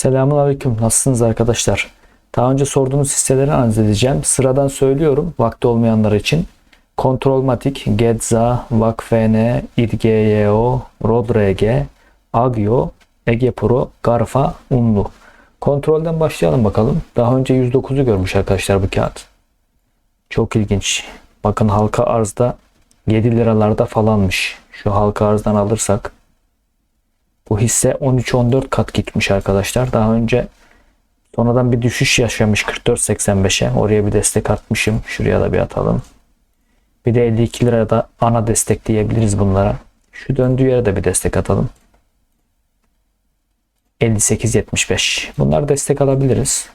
Selamun Aleyküm. Nasılsınız arkadaşlar? Daha önce sorduğunuz hisseleri analiz edeceğim. Sıradan söylüyorum vakti olmayanlar için. Kontrolmatik, Getza, Vakfn, İdgyo, Rodrg, Agio, Ege Garfa, Unlu. Kontrolden başlayalım bakalım. Daha önce 109'u görmüş arkadaşlar bu kağıt. Çok ilginç. Bakın halka arzda 7 liralarda falanmış. Şu halka arzdan alırsak bu hisse 13-14 kat gitmiş arkadaşlar. Daha önce sonradan bir düşüş yaşamış 44.85'e. Oraya bir destek atmışım. Şuraya da bir atalım. Bir de 52 lirada ana destek diyebiliriz bunlara. Şu döndüğü yere de bir destek atalım. 58.75. Bunlar destek alabiliriz.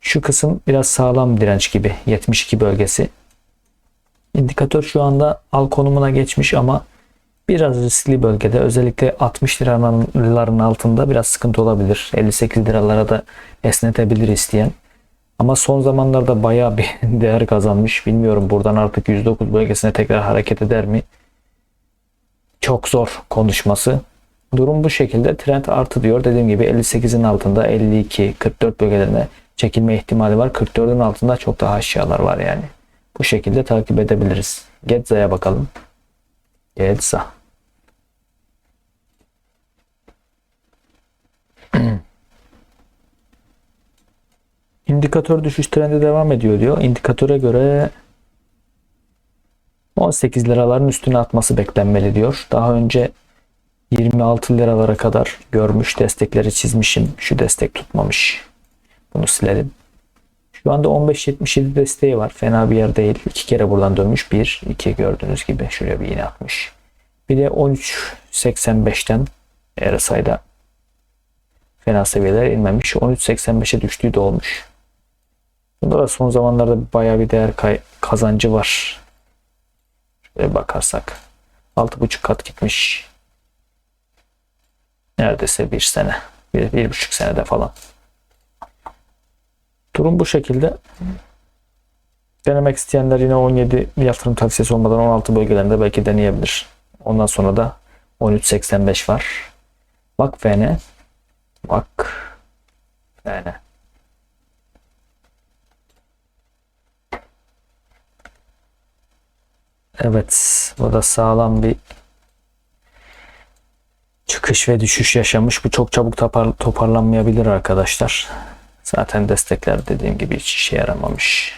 Şu kısım biraz sağlam direnç gibi. 72 bölgesi. İndikatör şu anda al konumuna geçmiş ama biraz riskli bölgede. Özellikle 60 liraların altında biraz sıkıntı olabilir. 58 liralara da esnetebilir isteyen. Ama son zamanlarda bayağı bir değer kazanmış. Bilmiyorum buradan artık 109 bölgesine tekrar hareket eder mi? Çok zor konuşması. Durum bu şekilde. Trend artı diyor. Dediğim gibi 58'in altında 52, 44 bölgelerine çekilme ihtimali var. 44'ün altında çok daha aşağılar var yani. Bu şekilde takip edebiliriz. Getza'ya bakalım. Getza. İndikatör düşüş trendi devam ediyor diyor. İndikatöre göre 18 liraların üstüne atması beklenmeli diyor. Daha önce 26 liralara kadar görmüş destekleri çizmişim. Şu destek tutmamış. Bunu silelim. Şu anda 15.77 desteği var. Fena bir yer değil. İki kere buradan dönmüş. Bir, iki gördüğünüz gibi. Şuraya bir iğne atmış. Bir de 13.85'ten RSI'da fena seviyeler inmemiş. 13.85'e düştüğü de olmuş. Bunda da son zamanlarda bayağı bir değer kazancı var. Şöyle bakarsak 6.5 kat gitmiş. Neredeyse bir sene. Bir, bir buçuk senede falan. Durum bu şekilde. Denemek isteyenler yine 17 yatırım tavsiyesi olmadan 16 bölgelerinde belki deneyebilir. Ondan sonra da 13.85 var. Vakfene Bak yani Evet, bu da sağlam bir çıkış ve düşüş yaşamış. Bu çok çabuk topar, toparlanmayabilir arkadaşlar. Zaten destekler dediğim gibi hiç işe yaramamış.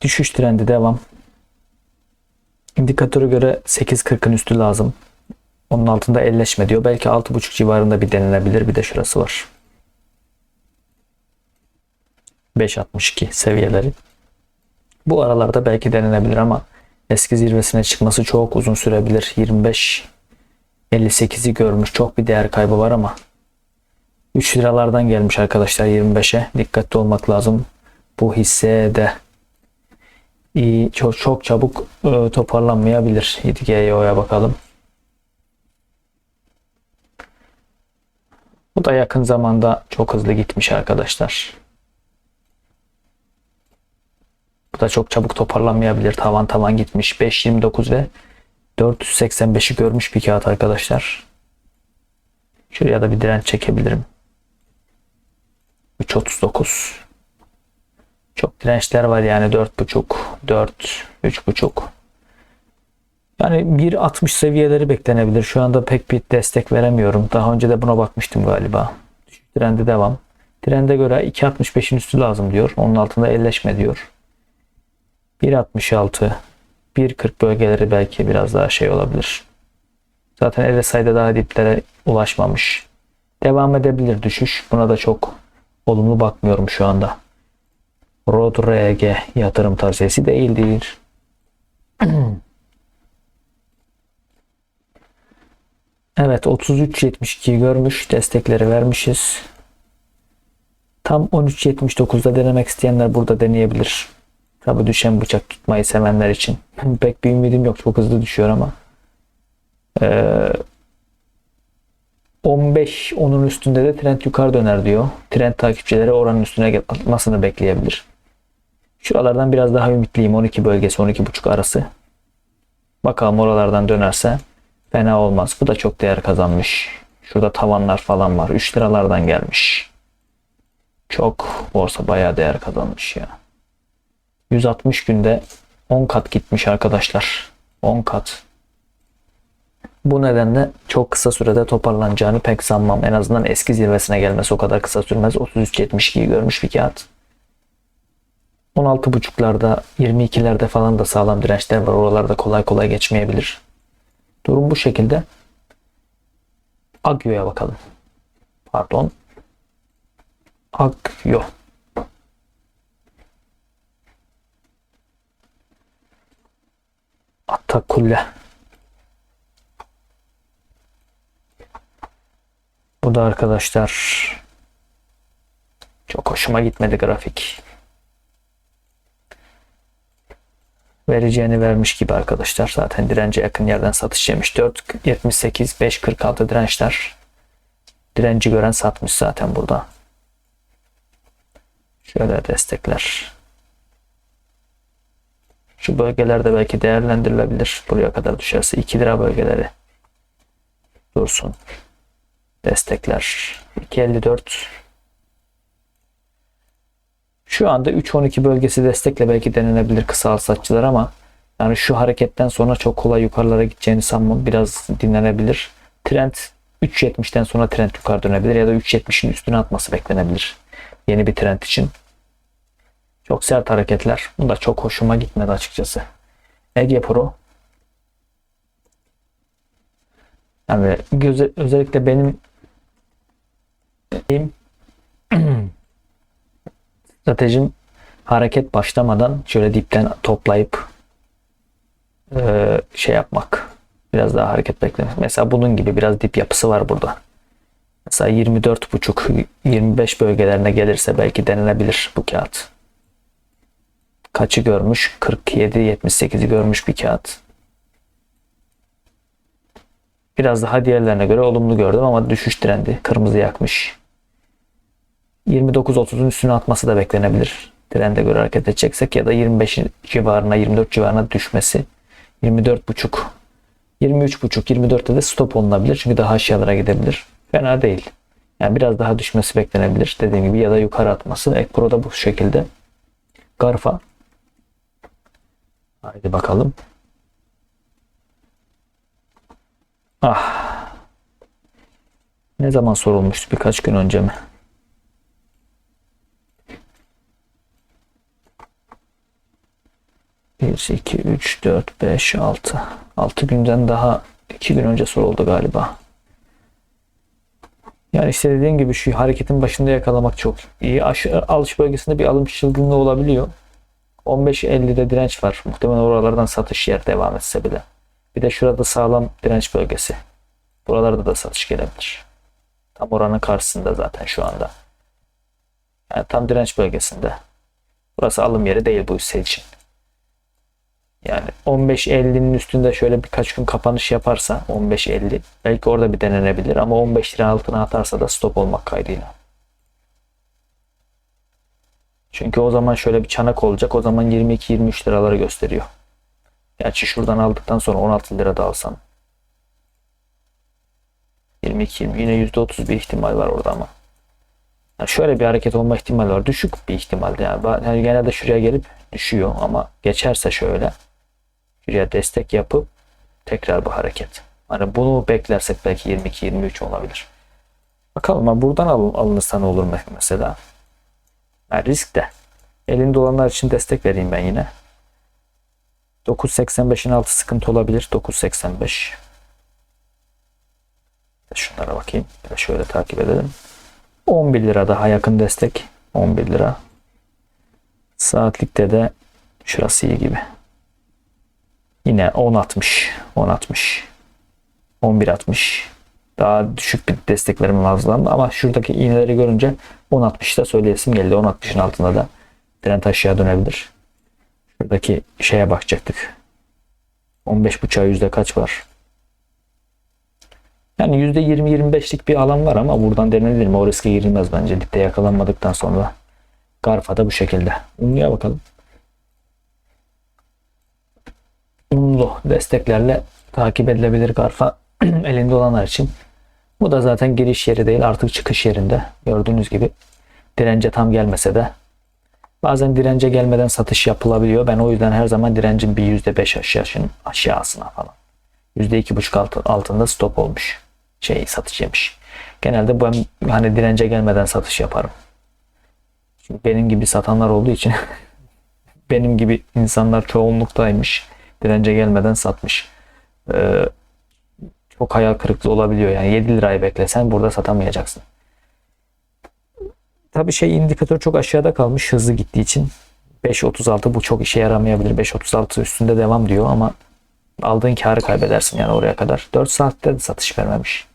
Düşüş trendi devam. İndikatöre göre 8.40'ın üstü lazım. Onun altında elleşme diyor. Belki 6.5 civarında bir denenebilir. Bir de şurası var. 5.62 seviyeleri. Bu aralarda belki denenebilir ama eski zirvesine çıkması çok uzun sürebilir. 25 58'i görmüş. Çok bir değer kaybı var ama 3 liralardan gelmiş arkadaşlar 25'e. Dikkatli olmak lazım. Bu hisse de çok, çok çabuk e, toparlanmayabilir. İDGO'ya bakalım. Bu da yakın zamanda çok hızlı gitmiş arkadaşlar. Bu da çok çabuk toparlanmayabilir. Tavan tavan gitmiş. 5.29 ve 485'i görmüş bir kağıt arkadaşlar. Şuraya da bir direnç çekebilirim. 3.39 Çok dirençler var yani 4.5 4 3.5 yani 1.60 seviyeleri beklenebilir. Şu anda pek bir destek veremiyorum. Daha önce de buna bakmıştım galiba. Düşük trendi devam. Trende göre 2.65'in üstü lazım diyor. Onun altında elleşme diyor. 1.66 1.40 bölgeleri belki biraz daha şey olabilir. Zaten RSI'de daha diplere ulaşmamış. Devam edebilir düşüş. Buna da çok olumlu bakmıyorum şu anda. Rod RG yatırım tavsiyesi değildir. Evet 33.72 görmüş. Destekleri vermişiz. Tam 13.79'da denemek isteyenler burada deneyebilir. Tabi düşen bıçak tutmayı sevenler için. Pek bir ümidim yok. Çok hızlı düşüyor ama. Ee, 15 onun üstünde de trend yukarı döner diyor. Trend takipçileri oranın üstüne atmasını bekleyebilir. Şuralardan biraz daha ümitliyim. 12 bölgesi 12.5 arası. Bakalım oralardan dönerse fena olmaz. Bu da çok değer kazanmış. Şurada tavanlar falan var. 3 liralardan gelmiş. Çok borsa bayağı değer kazanmış ya. 160 günde 10 kat gitmiş arkadaşlar. 10 kat. Bu nedenle çok kısa sürede toparlanacağını pek sanmam. En azından eski zirvesine gelmesi o kadar kısa sürmez. 33.72'yi görmüş bir kağıt. 16.5'larda 22'lerde falan da sağlam dirençler var. Oralarda kolay kolay geçmeyebilir. Durum bu şekilde. Agyo'ya bakalım. Pardon. Agyo. Atakule. Bu da arkadaşlar çok hoşuma gitmedi grafik. Vereceğini vermiş gibi arkadaşlar. Zaten dirence yakın yerden satış yemiş. 4.78, 5.46 dirençler. Direnci gören satmış zaten burada. Şöyle destekler. Şu bölgelerde belki değerlendirilebilir. Buraya kadar düşerse 2 lira bölgeleri dursun. Destekler 2.54 şu anda 3.12 bölgesi destekle belki denenebilir kısa alsatçılar ama yani şu hareketten sonra çok kolay yukarılara gideceğini sanmam. Biraz dinlenebilir. Trend 3.70'ten sonra trend yukarı dönebilir ya da 3.70'in üstüne atması beklenebilir. Yeni bir trend için. Çok sert hareketler. Bu da çok hoşuma gitmedi açıkçası. Ege Pro yani özellikle benim stratejim hareket başlamadan şöyle dipten toplayıp e, şey yapmak. Biraz daha hareket beklemek. Mesela bunun gibi biraz dip yapısı var burada. Mesela 24.5 25 bölgelerine gelirse belki denenebilir bu kağıt. Kaçı görmüş? 47 78'i görmüş bir kağıt. Biraz daha diğerlerine göre olumlu gördüm ama düşüş trendi kırmızı yakmış. 29-30'un üstüne atması da beklenebilir. Trende göre hareket edeceksek ya da 25 civarına 24 civarına düşmesi. 24.5 23.5 24'te de stop olunabilir. Çünkü daha aşağılara gidebilir. Fena değil. Yani biraz daha düşmesi beklenebilir. Dediğim gibi ya da yukarı atması. Ekpro da bu şekilde. Garfa. Haydi bakalım. Ah. Ne zaman sorulmuştu? Birkaç gün önce mi? 1, 2, 3, 4, 5, 6. 6 günden daha 2 gün önce soruldu galiba. Yani işte dediğim gibi şu hareketin başında yakalamak çok iyi. Aşağı, alış bölgesinde bir alım çılgınlığı olabiliyor. 15.50'de direnç var. Muhtemelen oralardan satış yer devam etse bile. Bir de şurada sağlam direnç bölgesi. Buralarda da satış gelebilir. Tam oranın karşısında zaten şu anda. Yani tam direnç bölgesinde. Burası alım yeri değil bu hisse için. Yani 15.50'nin üstünde şöyle birkaç gün kapanış yaparsa 15.50 belki orada bir denenebilir ama 15 lira altına atarsa da stop olmak kaydıyla. Çünkü o zaman şöyle bir çanak olacak. O zaman 22-23 liraları gösteriyor. Gerçi şuradan aldıktan sonra 16 lira da alsan 22-20 yine %30 bir ihtimal var orada ama. Yani şöyle bir hareket olma ihtimali var. Düşük bir ihtimal. Yani, yani genelde şuraya gelip düşüyor ama geçerse şöyle Şuraya destek yapıp tekrar bu hareket. Hani bunu beklersek belki 22-23 olabilir. Bakalım ama buradan al, alınırsa ne olur mesela. Yani risk de. Elinde olanlar için destek vereyim ben yine. 9.85'in altı sıkıntı olabilir. 9.85. Şunlara bakayım. Şöyle takip edelim. 11 lira daha yakın destek. 11 lira. Saatlikte de şurası iyi gibi. Yine 10.60, 10.60, 11.60. Daha düşük bir desteklerim lazım ama şuradaki iğneleri görünce 10.60'da söyleyesim geldi. 10.60'ın altında da trend aşağı dönebilir. Şuradaki şeye bakacaktık. 15.5'a yüzde kaç var? Yani yüzde 20-25'lik bir alan var ama buradan denilir mi? O riske girilmez bence. Dipte yakalanmadıktan sonra. Garfa da bu şekilde. Unluya bakalım. Unlu desteklerle takip edilebilir Garfa elinde olanlar için Bu da zaten giriş yeri değil artık çıkış yerinde. Gördüğünüz gibi dirence tam gelmese de bazen dirence gelmeden satış yapılabiliyor. Ben o yüzden her zaman direncin bir %5 aşağısın, aşağısına falan. %2,5 altı, altında stop olmuş. Şey satış yemiş. Genelde ben hani dirence gelmeden satış yaparım. Çünkü benim gibi satanlar olduğu için benim gibi insanlar çoğunluktaymış. Dirence gelmeden satmış. Ee, çok hayal kırıklığı olabiliyor. Yani 7 lirayı beklesen burada satamayacaksın. Tabi şey indikatör çok aşağıda kalmış hızlı gittiği için 5.36 bu çok işe yaramayabilir. 5.36 üstünde devam diyor ama aldığın karı kaybedersin yani oraya kadar. 4 saatte de satış vermemiş.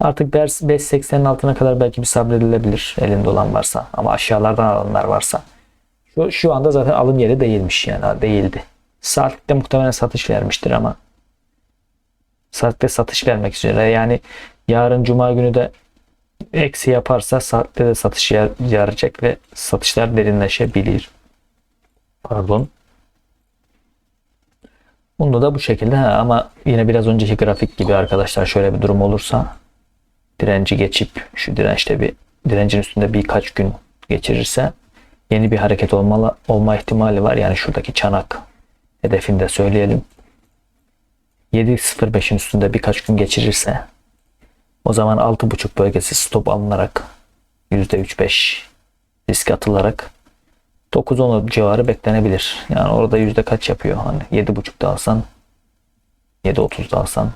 Artık 5.80'in altına kadar belki bir sabredilebilir elinde olan varsa ama aşağılardan alanlar varsa. Şu, şu anda zaten alım yeri değilmiş yani değildi. Saatlikte muhtemelen satış vermiştir ama saatte satış vermek üzere yani yarın cuma günü de eksi yaparsa saatte de satış yar, yarayacak ve satışlar derinleşebilir. Pardon. Bunda da bu şekilde ha, ama yine biraz önceki grafik gibi arkadaşlar şöyle bir durum olursa direnci geçip şu dirençte bir direncin üstünde birkaç gün geçirirse yeni bir hareket olmalı, olma ihtimali var. Yani şuradaki çanak hedefinde söyleyelim. 7.05'in üstünde birkaç gün geçirirse o zaman 6.5 bölgesi stop alınarak %3-5 risk atılarak 9-10 civarı beklenebilir. Yani orada yüzde kaç yapıyor? Hani 7.5'da alsan 7.30'da alsan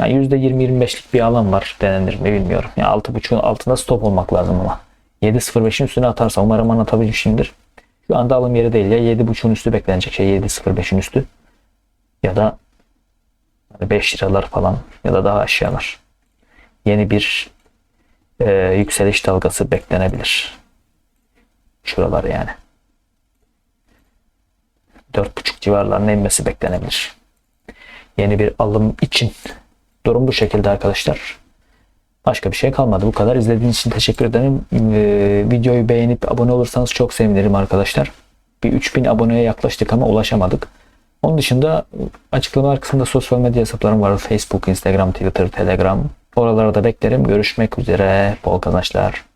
yani %20-25'lik bir alan var denenir mi bilmiyorum. Yani 6.5'un altında stop olmak lazım ama. 7.05'in üstüne atarsa umarım anlatabilmişimdir. Şu anda alım yeri değil ya 7.5'un üstü beklenecek şey 7.05'in üstü. Ya da 5 liralar falan ya da daha aşağılar. Yeni bir e, yükseliş dalgası beklenebilir. Şuralar yani. 4.5 civarlarına inmesi beklenebilir. Yeni bir alım için durum bu şekilde arkadaşlar. Başka bir şey kalmadı. Bu kadar. İzlediğiniz için teşekkür ederim. Ee, videoyu beğenip abone olursanız çok sevinirim arkadaşlar. Bir 3000 aboneye yaklaştık ama ulaşamadık. Onun dışında açıklamalar kısmında sosyal medya hesaplarım var. Facebook, Instagram, Twitter, Telegram. Oralara da beklerim. Görüşmek üzere. Bol kazançlar.